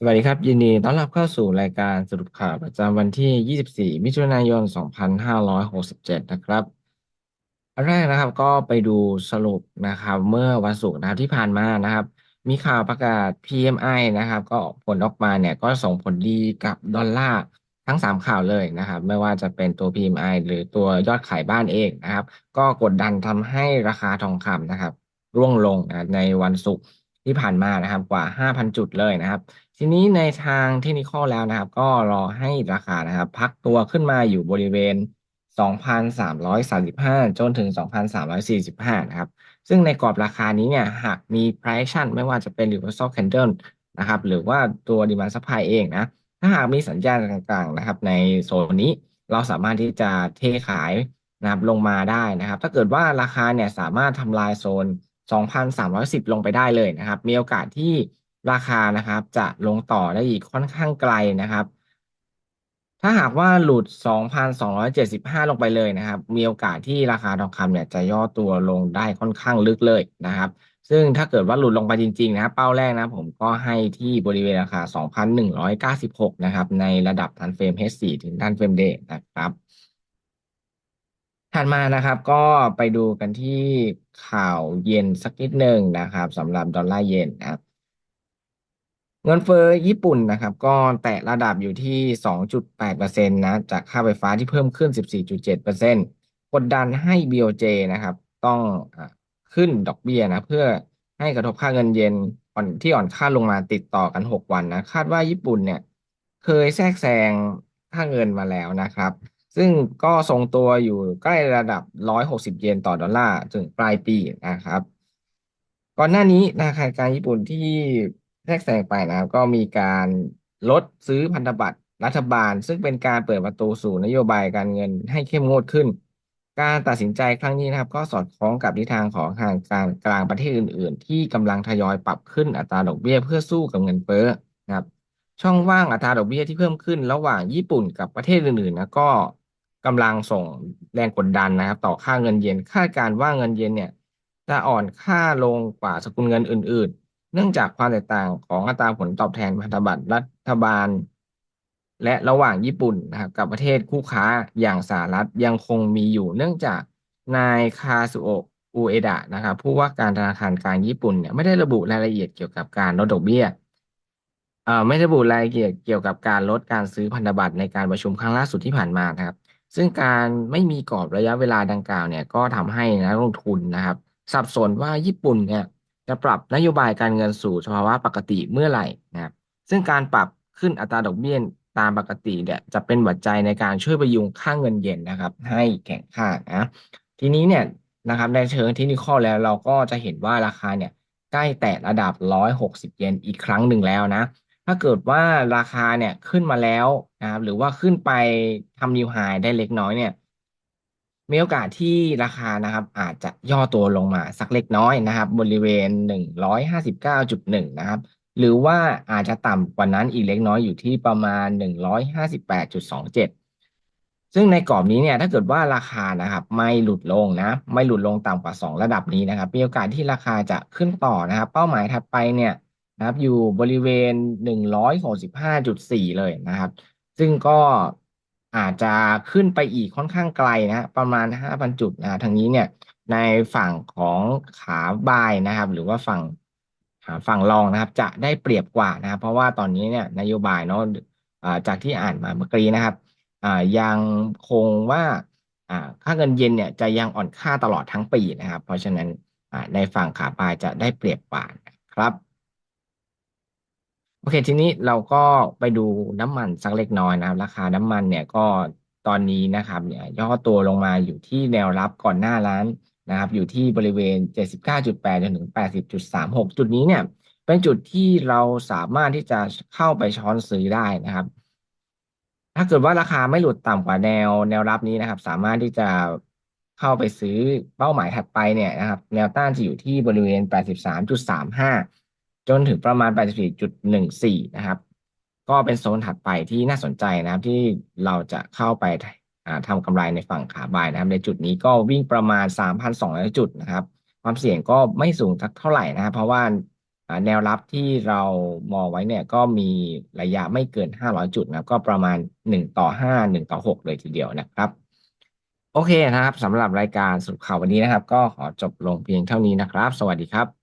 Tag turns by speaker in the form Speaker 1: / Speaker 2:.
Speaker 1: สวัสดีครับ ยินดีต้อนรับเข้าสู่รายการสรุปข่าวประจำวันที่ 24 มิถุนายน 2567 นะครับอันแรกนะครับก็ไปดูสรุปนะครับ เมื่อวันศุกร์นะครับที่ผ่านมานะครับ มีข่าวประกาศ PMI นะครับ ก็ผลออกมาเนี่ยก็ส่งผลดีกับดอลลาร์ทั้ง 3 ข่าวเลยนะครับ ไม่ว่าจะเป็นตัว PMI หรือตัวยอดขายบ้านเองนะครับ ก็กดดันทำให้ราคาทองคำนะครับ ร่วงลงนะในวันศุกร์ ที่ผ่านมานะครับกว่า 5,000 จุดเลยนะครับ ทีนี้ในทางเทคนิคแล้วนะครับ ก็รอให้ราคานะครับ พักตัวขึ้นมาอยู่บริเวณ 2,335 จนถึง 2,345 นะครับ ซึ่งในกรอบราคานี้เนี่ยหากมี price action ไม่ว่าจะเป็น reversal candle นะครับหรือว่าตัว demand supply เองนะ ถ้าหากมีสัญญาณต่างๆนะครับ ในโซนนี้เราสามารถที่จะเทขายนะครับลงมาได้นะครับ ถ้าเกิดว่าราคาเนี่ยสามารถทำลายโซน 2,310 ลงไปได้เลยนะครับ มีโอกาสที่ราคานะครับ จะลงต่อได้อีกค่อนข้างไกลนะครับ ถ้าหากว่าหลุด 2,275 ลงไปเลยนะครับ มีโอกาสที่ราคาทองคำเนี่ยจะย่อตัวลงได้ค่อนข้างลึกเลยนะครับ ซึ่งถ้าเกิดว่าหลุดลงไปจริงๆนะครับเป้าแรกนะ ผมก็ให้ที่บริเวณราคา 2,196 นะครับ ในระดับทันเฟรม H4 ถึงทันเฟรมเดย์นะครับ ถัดมานะครับก็ไปดูกันที่ข่าวเย็นสักนิดหนึ่งนะครับสำหรับดอลลาร์เยนนะครับเงินเฟ้อญี่ปุ่นนะครับ ก็แตะระดับอยู่ที่ 2.8%นะจากค่าไฟฟ้าที่เพิ่มขึ้น 14.7%กดดันให้ BOJ นะครับ ต้องอขึ้นดอกเบี้ยนะ เพื่อให้กระทบค่าเงินเยนอ่อนที่อ่อนค่าลงมาติดต่อกัน 6 วันนะ คาดว่าญี่ปุ่นเนี่ย เคยแทรกแซงค่าเงินมาแล้วนะครับ ซึ่งก็ทรงตัวอยู่ใกล้ระดับ 160 เยนต่อดอลลาร์ถึงปลายปีนะครับ ก่อนหน้านี้ธนาคารกลางญี่ปุ่นที่แทรกแซงไปนะครับ ก็มีการลดซื้อพันธบัตรรัฐบาล ซึ่งเป็นการเปิดประตูสู่นโยบายการเงินให้เข้มงวดขึ้น การตัดสินใจครั้งนี้นะครับ ก็สอดคล้องกับทิศทางของทางการกลางประเทศอื่น ๆ ที่กำลังทยอยปรับขึ้นอัตราดอกเบี้ยเพื่อสู้กับเงินเฟ้อนะครับช่องว่างอัตราดอกเบี้ยที่เพิ่มขึ้นระหว่างญี่ปุ่นกับประเทศอื่นๆนะก็ กำลังส่งแรงกดดันนะครับ ต่อค่าเงินเยนคาดการว่าเงินเยนเนี่ยจะอ่อนค่าลงกว่าสกุลเงินอื่น ๆ เนื่องจากความแตกต่างของอัตราผลตอบแทนพันธบัตรรัฐบาล และระหว่างญี่ปุ่นนะครับกับประเทศคู่ค้าอย่างสหรัฐยังคงมีอยู่ เนื่องจากนายคาซุโอะอุเอดะนะครับผู้ว่าการธนาคารกลางญี่ปุ่นเนี่ยไม่ได้ระบุรายละเอียดเกี่ยวกับการลดดอกเบี้ยเอ่อไม่ระบุรายละเอียดเกี่ยวกับการลดการซื้อพันธบัตรในการประชุมครั้งล่าสุดที่ผ่านมานะครับ ซึ่งการไม่มีกรอบระยะเวลาดังกล่าวเนี่ยก็ทำให้นักลงทุนนะครับ สับสนว่าญี่ปุ่นเนี่ยจะปรับนโยบายการเงินสู่สภาวะปกติเมื่อไหร่นะครับ ซึ่งการปรับขึ้นอัตราดอกเบี้ยตามปกติเนี่ยจะเป็นปัจจัยในการช่วยพยุงค่าเงินเยนนะครับ ให้แข็งค่านะทีนี้เนี่ยนะครับในเชิงเทคนิคแล้วเราก็จะเห็นว่าราคาเนี่ยใกล้แตะระดับ 160 เยนอีกครั้งหนึ่งแล้วนะ ถ้าเกิดว่าราคาเนี่ยขึ้นมาแล้วนะครับ หรือว่าขึ้นไปทำนิวไฮได้เล็กน้อยเนี่ย มีโอกาสที่ราคานะครับ อาจจะย่อตัวลงมาสักเล็กน้อยนะครับ บริเวณ 159.1 นะครับ หรือว่าอาจจะต่ำกว่านั้นอีกเล็กน้อยอยู่ที่ประมาณ 158.27ซึ่งในกรอบนี้เนี่ยถ้าเกิดว่าราคานะครับ ไม่หลุดลงนะ ไม่หลุดลงต่ำกว่า 2 ระดับนี้นะครับมีโอกาสที่ราคาจะขึ้นต่อนะครับ เป้าหมายถัดไปเนี่ย นะครับ อยู่บริเวณ165.4เลยนะครับ ซึ่งก็อาจจะขึ้นไปอีกค่อนข้างไกลนะประมาณ5,000จุดนะทางนี้เนี่ยในฝั่งของขาบายนะครับ หรือว่าฝั่งฝั่งรองนะครับ จะได้เปรียบกว่านะครับ เพราะว่าตอนนี้เนี่ยนโยบายเนาะจากที่อ่านมาเมื่อกี้นะครับยังคงว่าค่าเงินเยนเนี่ยจะยังอ่อนค่าตลอดทั้งปีนะครับ เพราะฉะนั้นในฝั่งขาบายจะได้เปรียบกว่านะครับ เค ทีนี้เราก็ไปดูน้ำมันสักเล็กน้อยนะครับ ราคาน้ำมันเนี่ยก็ตอนนี้นะครับเนี่ยย่อตัวลงมาอยู่ที่แนวรับก่อนหน้าร้านนะครับ อยู่ที่บริเวณ 79.8จนถึง 80.36 จุดนี้เนี่ย เป็นจุดที่เราสามารถที่จะเข้าไปช้อนซื้อได้นะครับ ถ้าเกิดว่าราคาไม่หลุดต่ำกว่าแนวแนวรับนี้นะครับ สามารถที่จะเข้าไปซื้อเป้าหมายถัดไปเนี่ยนะครับ แนวต้านจะอยู่ที่บริเวณ 83.35 จนถึงประมาณ 84.14 นะครับ ก็เป็นโซนถัดไปที่น่าสนใจนะครับ ที่เราจะเข้าไปทำกำไรในฝั่งขาบายนะครับ ในจุดนี้ก็วิ่งประมาณ 3,200 จุดนะครับ ความเสี่ยงก็ไม่สูงสักเท่าไหร่นะครับ เพราะว่าแนวรับที่เรามองไว้เนี่ยก็มีระยะไม่เกิน 500 จุดนะครับ ก็ประมาณ 1 ต่อ 5 1 ต่อ 6 เลยทีเดียวนะครับ โอเคนะครับสำหรับรายการสรุปข่าววันนี้นะครับ ก็ขอจบลงเพียงเท่านี้นะครับ สวัสดีครับ